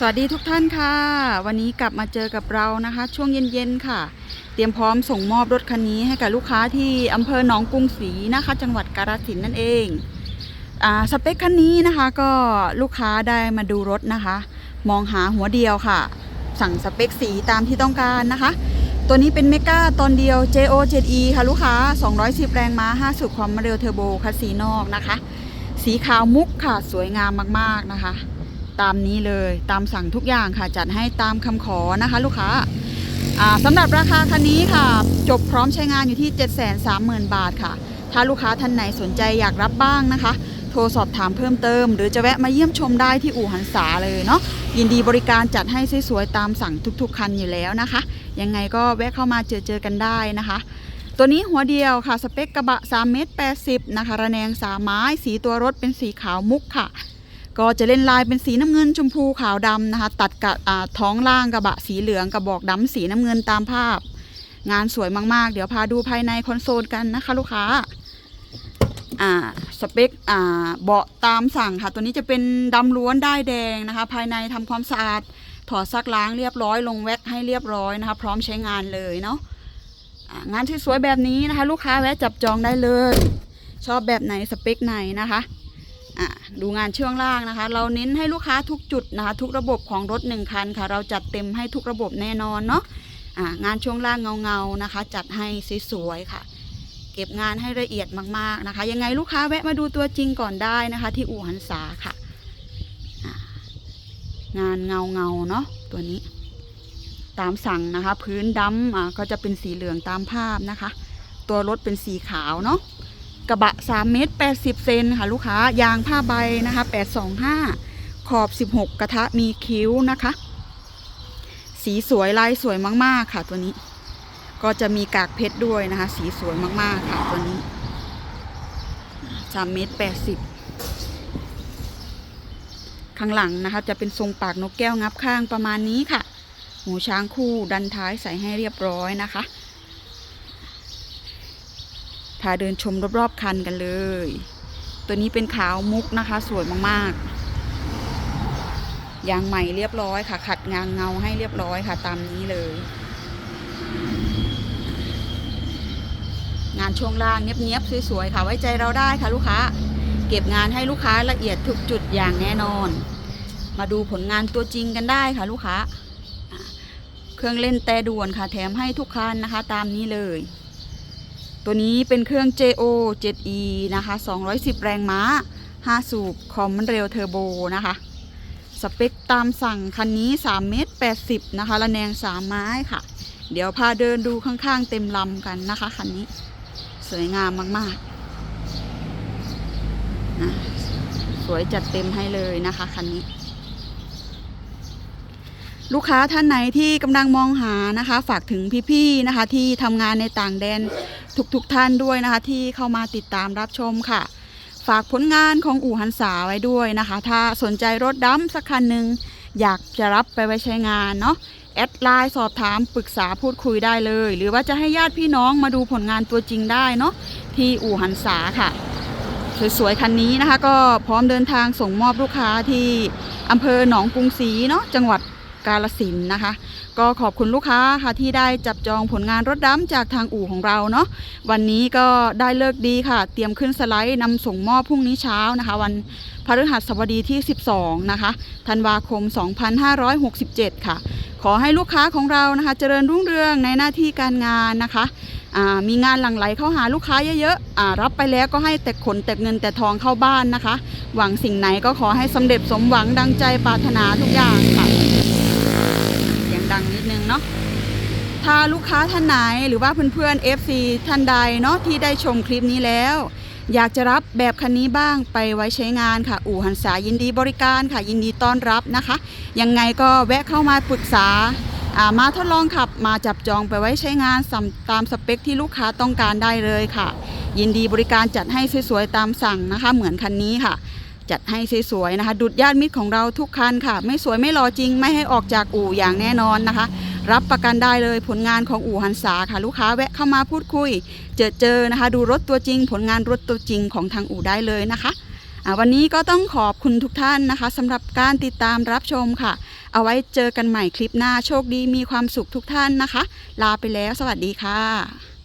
สวัสดีทุกท่านค่ะ วันนี้กลับมาเจอกับเรานะคะ ช่วงเย็นๆค่ะ เตรียมพร้อมส่งมอบรถคันนี้ให้กับลูกค้าที่อำเภอหนองกรุงศรีนะคะ จังหวัดกาฬสินธุ์นั่นเองอ่าสเปคคันนี้นะคะก็ลูกค้าได้มาดูรถนะคะ มองหาหัวเดียวค่ะ สั่งสเปคสีตามที่ต้องการนะคะ ตัวนี้เป็นเมกาตอนเดียว JO 7E ค่ะลูกค้า 210 แรงม้า5สุดความเร็วเทอร์โบคัสสีนอกนะคะ สีขาวมุกค่ะสวยงามมากๆนะคะ ตามนี้เลยตามสั่งทุกอย่างค่ะ จัดให้ตามคำขอนะคะ ลูกค้าสำหรับราคาคันนี้ค่ะ จบพร้อมใช้งานอยู่ที่ 730,000 บาทค่ะ ถ้าลูกค้าท่านไหนสนใจอยากรับบ้างนะคะ โทรสอบถามเพิ่มเติม หรือจะแวะมาเยี่ยมชมได้ที่อู่หันษาเลยเนาะยินดีบริการจัดให้สวยๆตามสั่งทุกๆ คันอยู่แล้วนะคะ ยังไงก็แวะเข้ามาเจอเจอๆกันได้นะคะ ตัวนี้หัวเดียวค่ะ สเปคกระบะ3เมตร80นะคะระแนงสาไม้ สีตัวรถเป็นสีขาวมุกค่ะ ก็จะเล่นลายเป็นสีน้ำเงินชมพูขาวดำนะคะ ตัดกับท้องล่างกระบะสีเหลืองกระบอกดำสีน้ำเงินตามภาพ งานสวยมากๆ เดี๋ยวพาดูภายในคอนโซลกันนะคะลูกค้าสเปคเบาะตามสั่งค่ะ ตัวนี้จะเป็นดำล้วนได้แดงนะคะ ภายในทำความสะอาด ถอดซักล้างเรียบร้อยลงแว็กให้เรียบร้อยนะคะ พร้อมใช้งานเลยเนาะงานที่สวยแบบนี้นะคะ ลูกค้าแวะจับจองได้เลย ชอบแบบไหนสเปคไหนนะคะ อะดูงานช่วงล่างนะคะ เราเน้นให้ลูกค้าทุกจุดนะคะ ทุกระบบของรถหนึ่งคันค่ะ เราจัดเต็มให้ทุกระบบแน่นอนเนาะอะงานช่วงล่างเงาๆนะคะ จัดให้สวยๆค่ะ เก็บงานให้ละเอียดมากๆนะคะ ยังไงลูกค้าแวะมาดูตัวจริงก่อนได้นะคะ ที่อู่หันษาค่ะะงานเงาเงาๆเนาะตัวนี้ ตามสั่งนะคะ พื้นดำอะก็จะเป็นสีเหลืองตามภาพนะคะ ตัวรถเป็นสีขาวเนาะ กระบะ 3 เมตร 80 เซนค่ะลูกค้ายางผ้าใบนะคะ 825 ขอบ 16 กระทะมีคิ้วนะคะ สีสวยลายสวยมาก ๆ ค่ะตัวนี้ ก็จะมีกากเพชรด้วยนะคะ สีสวยมาก ๆ ค่ะตัวนี้ 3 เมตร 80 ข้างหลังนะคะ จะเป็นทรงปากนกแก้วงับข้างประมาณนี้ค่ะ หูช้างคู่ดันท้ายใส่ให้เรียบร้อยนะคะ เดินชมรอบๆคันกันเลย ตัวนี้เป็นขาวมุกนะคะ สวยมากๆยางใหม่เรียบร้อยค่ะ ขัดงางเงาให้เรียบร้อยค่ะ ตามนี้เลย งานช่วงล่างเนียบๆสวยๆค่ะ ไว้ใจเราได้ค่ะลูกค้า เก็บงานให้ลูกค้าละเอียดทุกจุดอย่างแน่นอน มาดูผลงานตัวจริงกันได้ค่ะลูกค้า เครื่องเล่นแต่ด่วนค่ะ แถมให้ทุกคันนะคะ ตามนี้เลย ตัวนี้เป็นเครื่อง JO 7E นะคะ 210 แรงม้า 5 สูบคอมมันเร็วเทอร์โบนะคะ สเปคตามสั่งคันนี้ 3 เมตร 80 นะคะ ระแนง 3 ไม้ค่ะ เดี๋ยวพาเดินดูข้างๆ เต็มลำกันนะคะคันนี้ สวยงามมากๆนะสวยจัดเต็มให้เลยนะคะคันนี้ ลูกค้าท่านไหนที่กำลังมองหานะคะ ฝากถึงพี่ๆนะคะ ที่ทำงานในต่างแดนทุกๆทท่านด้วยนะคะ ที่เข้ามาติดตามรับชมค่ะ ฝากผลงานของอู่หันษาไว้ด้วยนะคะ ถ้าสนใจรถดำสักคันหนึ่งอยากจะรับไปไว้ใช้งานเนาะแอดไลน์สอบถามปรึกษาพูดคุยได้เลย หรือว่าจะให้ญาติพี่น้องมาดูผลงานตัวจริงได้เนาะที่อู่หันษาค่ะสวยๆคันนี้นะคะ ก็พร้อมเดินทางส่งมอบลูกค้าที่อำเภอหนองกรุงศรีเนาะจังหวัด กาลสินนะคะ ก็ขอบคุณลูกค้าค่ะที่ได้จับจองผลงานรถดำจากทางอู่ของเราเนาะวันนี้ก็ได้เลิกดีค่ะ เตรียมขึ้นสไลด์นำส่งมอบพรุ่งนี้เช้านะคะ วันพฤหัสบดีที่ 12 นะคะธันวาคม 2567 ค่ะ ขอให้ลูกค้าของเรานะคะ เจริญรุ่งเรืองในหน้าที่การงานนะคะมีงานหลั่งไหลเข้าหาลูกค้าเยอะๆอ่ารับไปแล้วก็ให้แต่ขนแต่เงินแต่ทองเข้าบ้านนะคะ หวังสิ่งไหนก็ขอให้สำเร็จสมหวังดังใจปรารถนาทุกอย่างค่ะ ดังนิดนึงเนาะถ้าลูกค้าท่านไหนหรือว่าเพื่อนๆ FC ท่านใดเนาะที่ได้ชมคลิปนี้แล้ว อยากจะรับแบบคันนี้บ้างไปไว้ใช้งานค่ะ อู่หันษายินดีบริการค่ะยินดีต้อนรับนะคะ ยังไงก็แวะเข้ามาปรึกษาามาทดลองขับมาจับจองไปไว้ใช้งานตามสเปคที่ลูกค้าต้องการได้เลยค่ะ ยินดีบริการจัดให้สวยๆตามสั่งนะคะ เหมือนคันนี้ค่ะ จัดให้สวยๆนะคะ ดุดญาติมิตรของเราทุกคันค่ะ ไม่สวยไม่รอจริง ไม่ให้ออกจากอู่อย่างแน่นอนนะคะ รับประกันได้เลยผลงานของอู่หันษาค่ะ ลูกค้าแวะเข้ามาพูดคุย เจอเจอนะคะ ดูรถตัวจริง ผลงานรถตัวจริงของทางอู่ได้เลยนะคะวันนี้ก็ต้องขอบคุณทุกท่านนะคะสำหรับการติดตามรับชมค่ะ เอาไว้เจอกันใหม่คลิปหน้าโชคดีมีความสุขทุกท่านนะคะ ลาไปแล้วสวัสดีค่ะ